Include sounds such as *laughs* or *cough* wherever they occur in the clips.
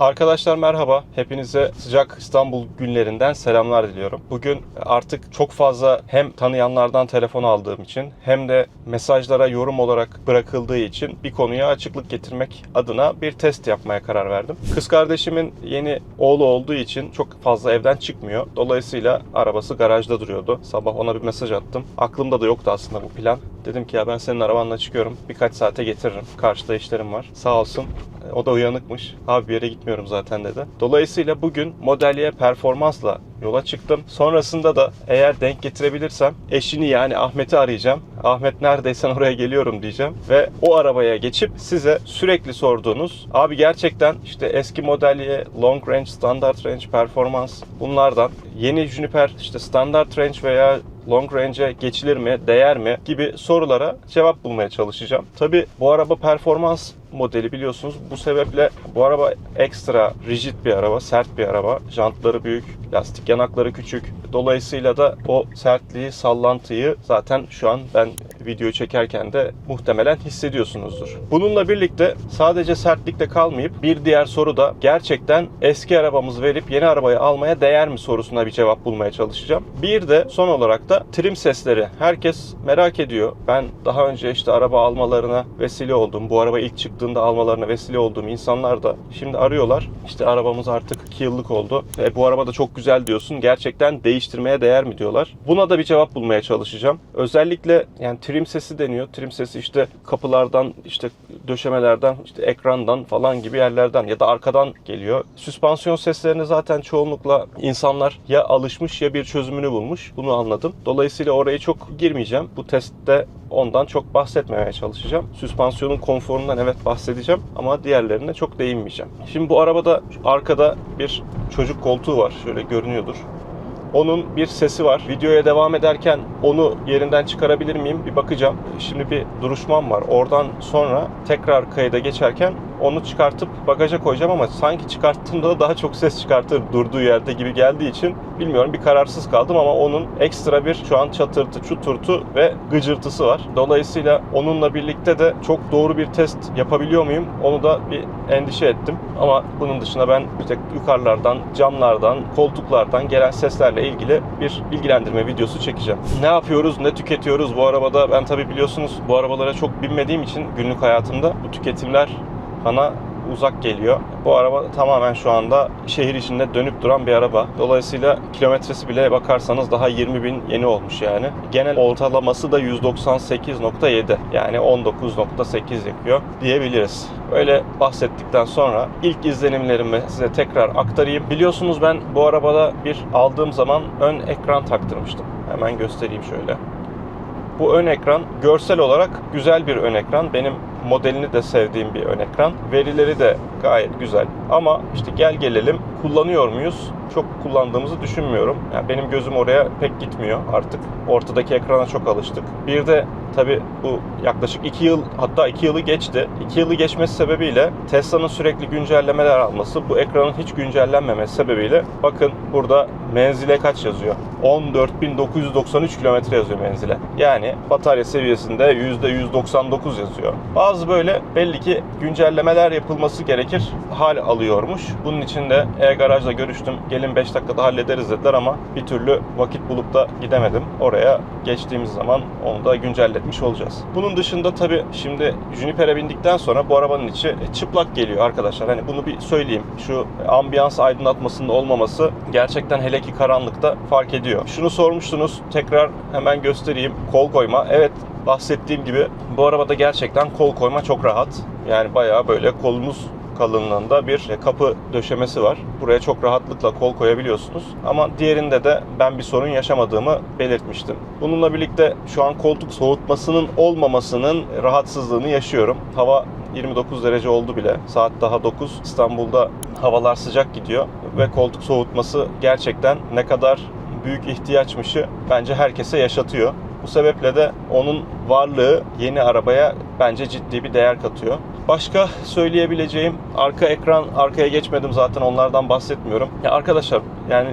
Arkadaşlar merhaba. Hepinize sıcak İstanbul günlerinden selamlar diliyorum. Bugün artık çok fazla hem tanıyanlardan telefon aldığım için hem de mesajlara yorum olarak bırakıldığı için bir konuya açıklık getirmek adına bir test yapmaya karar verdim. Kız kardeşimin yeni oğlu olduğu için çok fazla evden çıkmıyor. Dolayısıyla arabası garajda duruyordu. Sabah ona bir mesaj attım. Aklımda da yoktu aslında bu plan. Dedim ki ya ben senin arabanla çıkıyorum. Birkaç saate getiririm. Karşıda işlerim var. Sağ olsun. O da uyanıkmış. Abi bir yere gitmiyorum zaten dedi. Dolayısıyla bugün Model performansla yola çıktım. Sonrasında da eğer denk getirebilirsem eşini yani Ahmet'i arayacağım. Ahmet neredeysen oraya geliyorum diyeceğim. Ve o arabaya geçip size sürekli sorduğunuz abi gerçekten işte eski modeliye long range, standard range, performans bunlardan yeni Juniper işte standard range veya long range'e geçilir mi, değer mi gibi sorulara cevap bulmaya çalışacağım. Tabi bu araba performans modeli biliyorsunuz. Bu sebeple bu araba ekstra rigid bir araba, sert bir araba. Jantları büyük, lastik yanakları küçük. Dolayısıyla da o sertliği, sallantıyı zaten şu an ben video çekerken de muhtemelen hissediyorsunuzdur. Bununla birlikte sadece sertlikte kalmayıp bir diğer soru da gerçekten eski arabamızı verip yeni arabayı almaya değer mi sorusuna bir cevap bulmaya çalışacağım. Bir de son olarak da trim sesleri. Herkes merak ediyor. Ben daha önce işte araba almalarına vesile oldum. Bu araba ilk çıktığında almalarına vesile olduğum insanlar da şimdi arıyorlar. İşte arabamız artık 2 yıllık oldu. E, bu araba da çok güzel diyorsun. Gerçekten değiştirmeye değer mi diyorlar. Buna da bir cevap bulmaya çalışacağım. Özellikle yani trim sesi deniyor. Trim sesi işte kapılardan, işte döşemelerden, işte ekrandan falan gibi yerlerden ya da arkadan geliyor. Süspansiyon seslerine zaten çoğunlukla insanlar ya alışmış ya bir çözümünü bulmuş. Bunu anladım. Dolayısıyla oraya çok girmeyeceğim. Bu testte ondan çok bahsetmemeye çalışacağım. Süspansiyonun konforundan evet bahsedeceğim ama diğerlerine çok değinmeyeceğim. Şimdi bu arabada arkada bir çocuk koltuğu var. Şöyle görünüyordur. Onun bir sesi var. Videoya devam ederken onu yerinden çıkarabilir miyim bir bakacağım. Şimdi bir duruşmam var. Oradan sonra tekrar kayıda geçerken onu çıkartıp bagaja koyacağım ama sanki çıkarttığımda da daha çok ses çıkartır durduğu yerde gibi geldiği için bilmiyorum bir kararsız kaldım ama onun ekstra bir şu an çatırtı, çuturtu ve gıcırtısı var. Dolayısıyla onunla birlikte de çok doğru bir test yapabiliyor muyum? Onu da bir endişe ettim. Ama bunun dışında ben işte yukarılardan, camlardan, koltuklardan gelen seslerle ilgili bir bilgilendirme videosu çekeceğim. Ne yapıyoruz, ne tüketiyoruz bu arabada? Ben tabi biliyorsunuz bu arabalara çok binmediğim için günlük hayatımda bu tüketimler bana uzak geliyor. Bu araba tamamen şu anda şehir içinde dönüp duran bir araba. Dolayısıyla kilometresi bile bakarsanız daha 20 bin yeni olmuş yani. Genel ortalaması da 198.7 yani 19.8 yapıyor diyebiliriz. Böyle bahsettikten sonra ilk izlenimlerimi size tekrar aktarayım. Biliyorsunuz ben bu arabada bir aldığım zaman ön ekran taktırmıştım. Hemen göstereyim şöyle. Bu ön ekran görsel olarak güzel bir ön ekran. Benim modelini de sevdiğim bir ön ekran. Verileri de gayet güzel. Ama işte gel gelelim kullanıyor muyuz? Çok kullandığımızı düşünmüyorum. Yani benim gözüm oraya pek gitmiyor artık. Ortadaki ekrana çok alıştık. Bir de tabi bu yaklaşık 2 yıl hatta 2 yılı geçti. 2 yılı geçmesi sebebiyle Tesla'nın sürekli güncellemeler alması bu ekranın hiç güncellenmemesi sebebiyle bakın burada menzile kaç yazıyor? 14.993 kilometre yazıyor menzile. Yani batarya seviyesinde %199 yazıyor. Bazı böyle belli ki güncellemeler yapılması gerekir hal alıyormuş. Bunun için de e-garajla görüştüm. Gelin 5 dakikada hallederiz dediler ama bir türlü vakit bulup da gidemedim. Oraya geçtiğimiz zaman onu da güncelletmiş olacağız. Bunun dışında tabi şimdi Juniper'e bindikten sonra bu arabanın içi çıplak geliyor arkadaşlar. Hani bunu bir söyleyeyim. Şu ambiyans aydınlatmasının olmaması gerçekten hele ki karanlıkta fark ediyor. Şunu sormuştunuz. Tekrar hemen göstereyim. Kol koyma. Evet bahsettiğim gibi bu arabada gerçekten kol koyma çok rahat. Yani bayağı böyle kolunuz kalınlığında bir kapı döşemesi var. Buraya çok rahatlıkla kol koyabiliyorsunuz. Ama diğerinde de ben bir sorun yaşamadığımı belirtmiştim. Bununla birlikte şu an koltuk soğutmasının olmamasının rahatsızlığını yaşıyorum. Hava 29 derece oldu bile. Saat daha 9. İstanbul'da havalar sıcak gidiyor ve koltuk soğutması gerçekten ne kadar büyük ihtiyaçmışı bence herkese yaşatıyor. Bu sebeple de onun varlığı yeni arabaya bence ciddi bir değer katıyor. Başka söyleyebileceğim arka ekran arkaya geçmedim zaten onlardan bahsetmiyorum. Ya arkadaşlar yani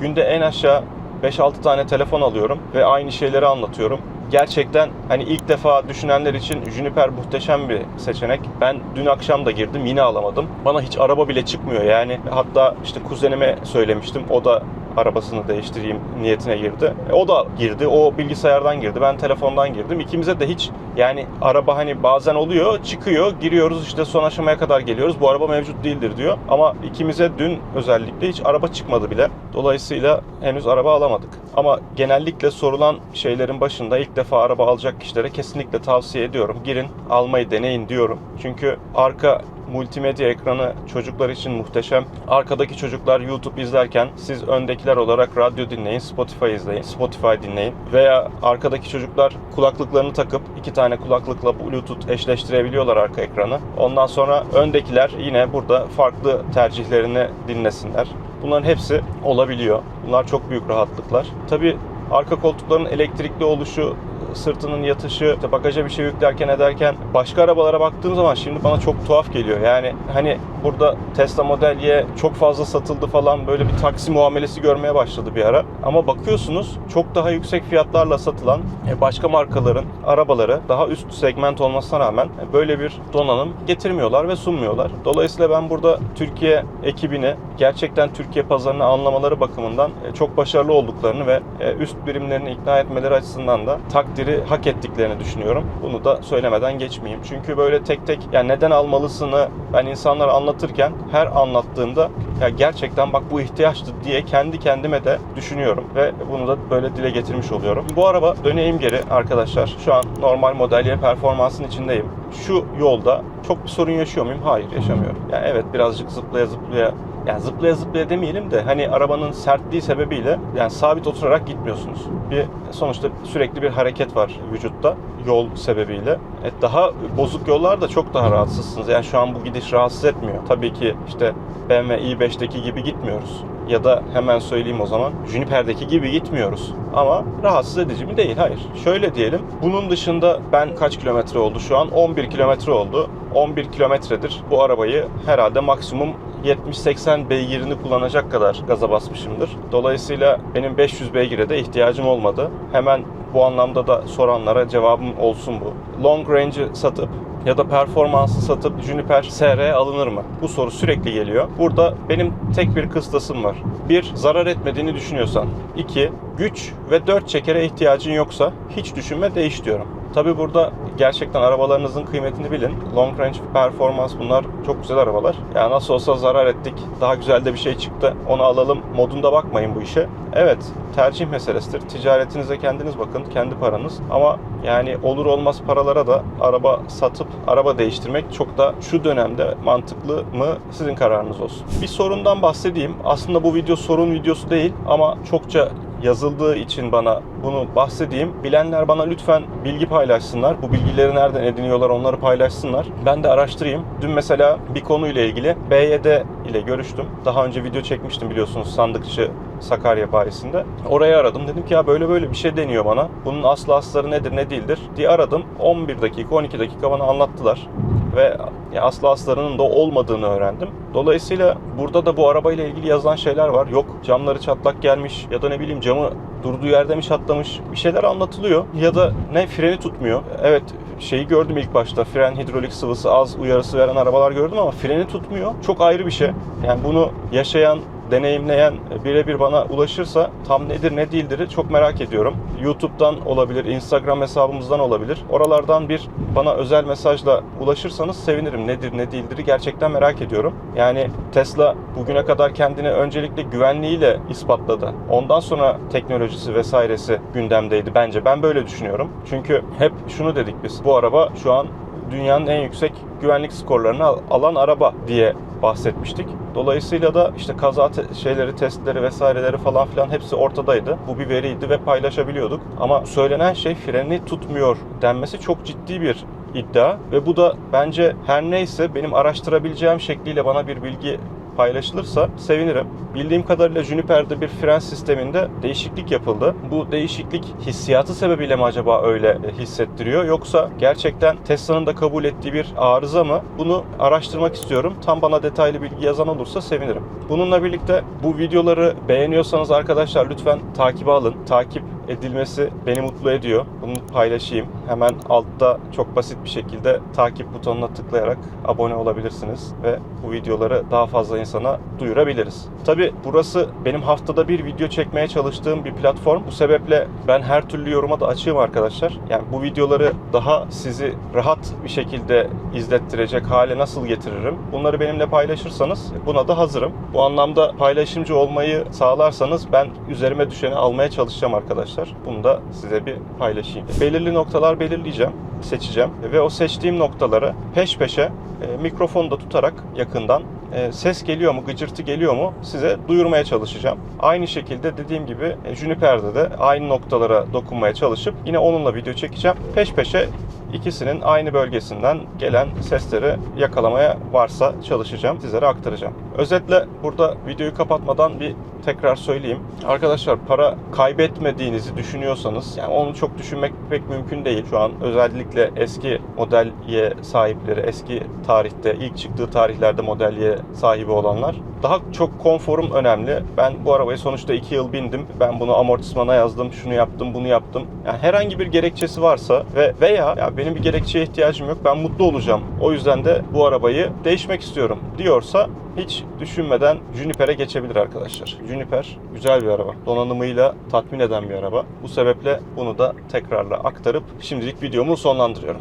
günde en aşağı 5-6 tane telefon alıyorum ve aynı şeyleri anlatıyorum. gerçekten hani ilk defa düşünenler için Juniper muhteşem bir seçenek. Ben dün akşam da girdim yine alamadım. Bana hiç araba bile çıkmıyor yani. Hatta işte kuzenime söylemiştim. O da arabasını değiştireyim niyetine girdi. E, o da girdi. O bilgisayardan girdi. Ben telefondan girdim. İkimize de hiç yani araba hani bazen oluyor, çıkıyor, giriyoruz işte son aşamaya kadar geliyoruz. Bu araba mevcut değildir diyor. Ama ikimize dün özellikle hiç araba çıkmadı bile. Dolayısıyla henüz araba alamadık. Ama genellikle sorulan şeylerin başında ilk defa araba alacak kişilere kesinlikle tavsiye ediyorum. Girin, almayı deneyin diyorum. Çünkü arka multimedya ekranı çocuklar için muhteşem. Arkadaki çocuklar YouTube izlerken siz öndekiler olarak radyo dinleyin, Spotify izleyin, Spotify dinleyin. Veya arkadaki çocuklar kulaklıklarını takıp iki tane kulaklıkla Bluetooth eşleştirebiliyorlar arka ekranı. Ondan sonra öndekiler yine burada farklı tercihlerini dinlesinler. Bunların hepsi olabiliyor. Bunlar çok büyük rahatlıklar. Tabii arka koltukların elektrikli oluşu sırtının yatışı, işte bagaja bir şey yüklerken ederken başka arabalara baktığım zaman şimdi bana çok tuhaf geliyor. Yani hani burada Tesla Model Y çok fazla satıldı falan böyle bir taksi muamelesi görmeye başladı bir ara. Ama bakıyorsunuz çok daha yüksek fiyatlarla satılan e, başka markaların arabaları daha üst segment olmasına rağmen böyle bir donanım getirmiyorlar ve sunmuyorlar. Dolayısıyla ben burada Türkiye ekibini gerçekten Türkiye pazarını anlamaları bakımından e, çok başarılı olduklarını ve e, üst birimlerini ikna etmeleri açısından da takdiri hak ettiklerini düşünüyorum. Bunu da söylemeden geçmeyeyim. Çünkü böyle tek tek yani neden almalısını ben insanlara anlatırken her anlattığımda ya gerçekten bak bu ihtiyaçtı diye kendi kendime de düşünüyorum ve bunu da böyle dile getirmiş oluyorum. Bu araba döneyim geri arkadaşlar. Şu an normal model Y performansın içindeyim. Şu yolda çok bir sorun yaşıyor muyum? Hayır yaşamıyorum. Yani evet birazcık zıplaya zıplaya yani zıplaya zıplaya demeyelim de hani arabanın sertliği sebebiyle yani sabit oturarak gitmiyorsunuz. Bir sonuçta sürekli bir hareket var vücutta yol sebebiyle. E, daha bozuk yollarda çok daha rahatsızsınız. Yani şu an bu gidiş rahatsız etmiyor. Tabii ki işte BMW i5'teki gibi gitmiyoruz. Ya da hemen söyleyeyim o zaman Juniper'deki gibi gitmiyoruz. Ama rahatsız edici mi değil? Hayır. Şöyle diyelim. Bunun dışında ben kaç kilometre oldu şu an? 11 kilometre oldu. 11 kilometredir bu arabayı herhalde maksimum 70-80 beygirini kullanacak kadar gaza basmışımdır. Dolayısıyla benim 500 beygire de ihtiyacım olmadı. Hemen bu anlamda da soranlara cevabım olsun bu. Long range'ı satıp ya da performansı satıp Juniper SR alınır mı? Bu soru sürekli geliyor. Burada benim tek bir kıstasım var. Bir, zarar etmediğini düşünüyorsan. İki, güç ve dört çekere ihtiyacın yoksa hiç düşünme değiş diyorum. Tabi burada gerçekten arabalarınızın kıymetini bilin. Long range performans bunlar çok güzel arabalar. Ya nasıl olsa zarar ettik. Daha güzel de bir şey çıktı. Onu alalım modunda bakmayın bu işe. Evet tercih meselesidir. Ticaretinize kendiniz bakın. Kendi paranız. Ama yani olur olmaz paralara da araba satıp araba değiştirmek çok da şu dönemde mantıklı mı sizin kararınız olsun. Bir sorundan bahsedeyim. Aslında bu video sorun videosu değil ama çokça yazıldığı için bana bunu bahsedeyim. Bilenler bana lütfen bilgi paylaşsınlar. Bu bilgileri nereden ediniyorlar onları paylaşsınlar. Ben de araştırayım. Dün mesela bir konuyla ilgili BYD ile görüştüm. Daha önce video çekmiştim biliyorsunuz sandıkçı Sakarya bayisinde. Orayı aradım. Dedim ki ya böyle böyle bir şey deniyor bana. Bunun aslı asları nedir ne değildir diye aradım. 11 dakika 12 dakika bana anlattılar ve aslı aslarının da olmadığını öğrendim. Dolayısıyla burada da bu arabayla ilgili yazılan şeyler var. Yok camları çatlak gelmiş ya da ne bileyim camı durduğu yerde mi çatlamış bir şeyler anlatılıyor. Ya da ne freni tutmuyor. Evet şeyi gördüm ilk başta. Fren hidrolik sıvısı az uyarısı veren arabalar gördüm ama freni tutmuyor. Çok ayrı bir şey. Yani bunu yaşayan deneyimleyen birebir bana ulaşırsa tam nedir ne değildir çok merak ediyorum. YouTube'dan olabilir, Instagram hesabımızdan olabilir. Oralardan bir bana özel mesajla ulaşırsanız sevinirim. Nedir ne değildir gerçekten merak ediyorum. Yani Tesla bugüne kadar kendini öncelikle güvenliğiyle ispatladı. Ondan sonra teknolojisi vesairesi gündemdeydi bence. Ben böyle düşünüyorum. Çünkü hep şunu dedik biz. Bu araba şu an dünyanın en yüksek güvenlik skorlarını alan araba diye bahsetmiştik. Dolayısıyla da işte kaza te- şeyleri, testleri vesaireleri falan filan hepsi ortadaydı. Bu bir veriydi ve paylaşabiliyorduk. Ama söylenen şey freni tutmuyor denmesi çok ciddi bir iddia ve bu da bence her neyse benim araştırabileceğim şekliyle bana bir bilgi paylaşılırsa sevinirim. Bildiğim kadarıyla Juniper'de bir fren sisteminde değişiklik yapıldı. Bu değişiklik hissiyatı sebebiyle mi acaba öyle hissettiriyor yoksa gerçekten Tesla'nın da kabul ettiği bir arıza mı? Bunu araştırmak istiyorum. Tam bana detaylı bilgi yazan olursa sevinirim. Bununla birlikte bu videoları beğeniyorsanız arkadaşlar lütfen takibe alın. Takip edilmesi beni mutlu ediyor. Bunu paylaşayım. Hemen altta çok basit bir şekilde takip butonuna tıklayarak abone olabilirsiniz ve bu videoları daha fazla insana duyurabiliriz. Tabi burası benim haftada bir video çekmeye çalıştığım bir platform. Bu sebeple ben her türlü yoruma da açığım arkadaşlar. Yani bu videoları daha sizi rahat bir şekilde izlettirecek hale nasıl getiririm? Bunları benimle paylaşırsanız buna da hazırım. Bu anlamda paylaşımcı olmayı sağlarsanız ben üzerime düşeni almaya çalışacağım arkadaşlar. Bunu da size bir paylaşayım. Belirli noktalar belirleyeceğim, seçeceğim ve o seçtiğim noktaları peş peşe e, mikrofonu tutarak yakından e, ses geliyor mu, gıcırtı geliyor mu size duyurmaya çalışacağım. Aynı şekilde dediğim gibi e, Juniper'de de aynı noktalara dokunmaya çalışıp yine onunla video çekeceğim. Peş peşe ikisinin aynı bölgesinden gelen sesleri yakalamaya varsa çalışacağım, sizlere aktaracağım. Özetle burada videoyu kapatmadan bir tekrar söyleyeyim. Arkadaşlar para kaybetmediğinizi düşünüyorsanız yani onu çok düşünmek pek mümkün değil. Şu an özellikle eski Model Y sahipleri, eski tarihte ilk çıktığı tarihlerde Model Y sahibi olanlar daha çok konforum önemli. Ben bu arabayı sonuçta 2 yıl bindim. Ben bunu amortismana yazdım, şunu yaptım, bunu yaptım. Yani herhangi bir gerekçesi varsa ve veya ya benim bir gerekçeye ihtiyacım yok. Ben mutlu olacağım. O yüzden de bu arabayı değişmek istiyorum diyorsa hiç düşünmeden Juniper'e geçebilir arkadaşlar. Juniper güzel bir araba. Donanımıyla tatmin eden bir araba. Bu sebeple bunu da tekrarla aktarıp şimdilik videomu sonlandırıyorum.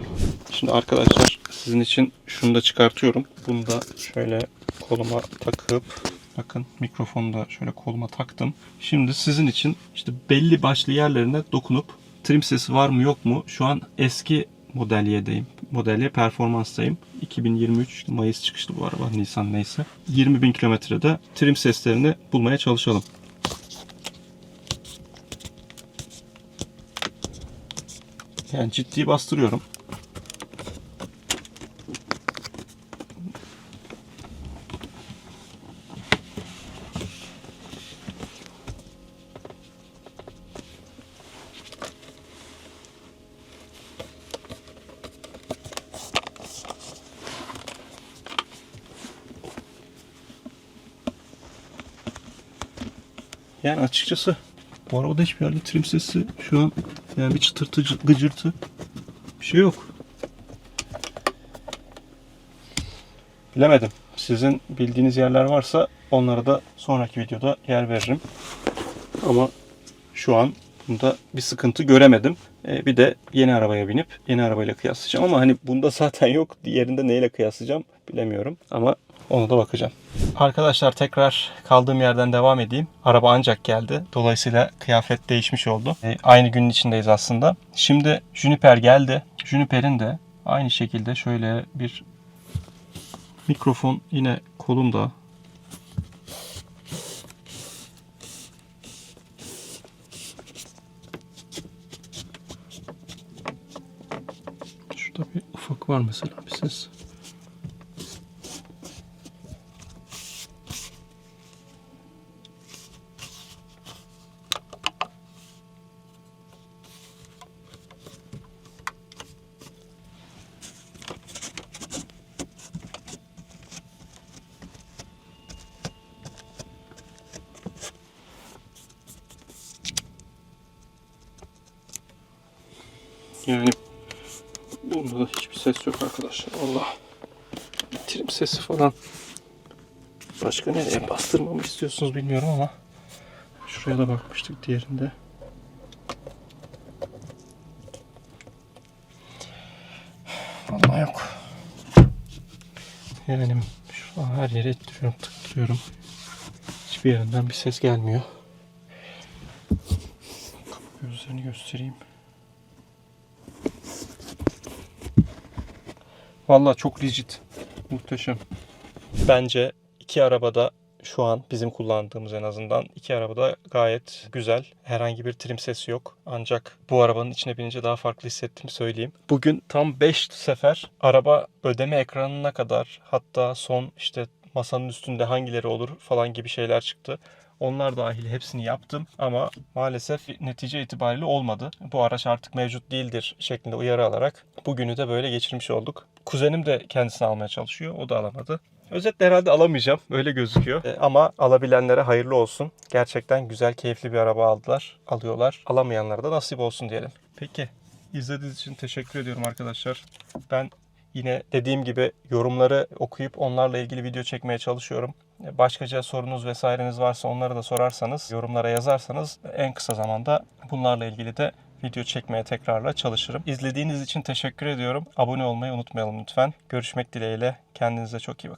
Şimdi arkadaşlar sizin için şunu da çıkartıyorum. Bunu da şöyle koluma takıp bakın mikrofonu da şöyle koluma taktım. Şimdi sizin için işte belli başlı yerlerine dokunup trim sesi var mı yok mu? Şu an eski Model Y'deyim. Model Y performanstayım. 2023 Mayıs çıkışlı bu araba. Nisan neyse. 20 bin kilometrede trim seslerini bulmaya çalışalım. Yani ciddi bastırıyorum. Yani açıkçası bu arabada hiçbir yerde trim sesi şu an yani bir çıtırtı gıcırtı bir şey yok. Bilemedim. Sizin bildiğiniz yerler varsa onlara da sonraki videoda yer veririm. Ama şu an bunda bir sıkıntı göremedim. Ee, bir de yeni arabaya binip yeni arabayla kıyaslayacağım. Ama hani bunda *laughs* zaten yok. Diğerinde neyle kıyaslayacağım bilemiyorum. Ama ona da bakacağım. Arkadaşlar tekrar kaldığım yerden devam edeyim. Araba ancak geldi. Dolayısıyla kıyafet değişmiş oldu. Ee, aynı günün içindeyiz aslında. Şimdi Juniper geldi. Juniper'in de aynı şekilde şöyle bir mikrofon yine kolumda. Ufak var mesela bir ses. Yani bunda da hiçbir ses yok arkadaşlar. Allah. Trim sesi falan. Başka nereye bastırmamı istiyorsunuz bilmiyorum ama. Şuraya da bakmıştık diğerinde. Vallahi yok. Yani şu an her yere ittiriyorum, tıktırıyorum. Hiçbir yerinden bir ses gelmiyor. Gözlerini göstereyim. Vallahi çok rigid. Muhteşem. Bence iki arabada şu an bizim kullandığımız en azından iki arabada gayet güzel. Herhangi bir trim sesi yok. Ancak bu arabanın içine binince daha farklı hissettim söyleyeyim. Bugün tam 5 sefer araba ödeme ekranına kadar hatta son işte masanın üstünde hangileri olur falan gibi şeyler çıktı. Onlar dahil hepsini yaptım ama maalesef netice itibariyle olmadı. Bu araç artık mevcut değildir şeklinde uyarı alarak bugünü de böyle geçirmiş olduk. Kuzenim de kendisini almaya çalışıyor. O da alamadı. Özetle herhalde alamayacağım. Öyle gözüküyor. E, ama alabilenlere hayırlı olsun. Gerçekten güzel, keyifli bir araba aldılar. Alıyorlar. Alamayanlara da nasip olsun diyelim. Peki. İzlediğiniz için teşekkür ediyorum arkadaşlar. Ben yine dediğim gibi yorumları okuyup onlarla ilgili video çekmeye çalışıyorum. Başkaca sorunuz vesaireniz varsa onları da sorarsanız, yorumlara yazarsanız en kısa zamanda bunlarla ilgili de video çekmeye tekrarla çalışırım. İzlediğiniz için teşekkür ediyorum. Abone olmayı unutmayalım lütfen. Görüşmek dileğiyle. Kendinize çok iyi bakın.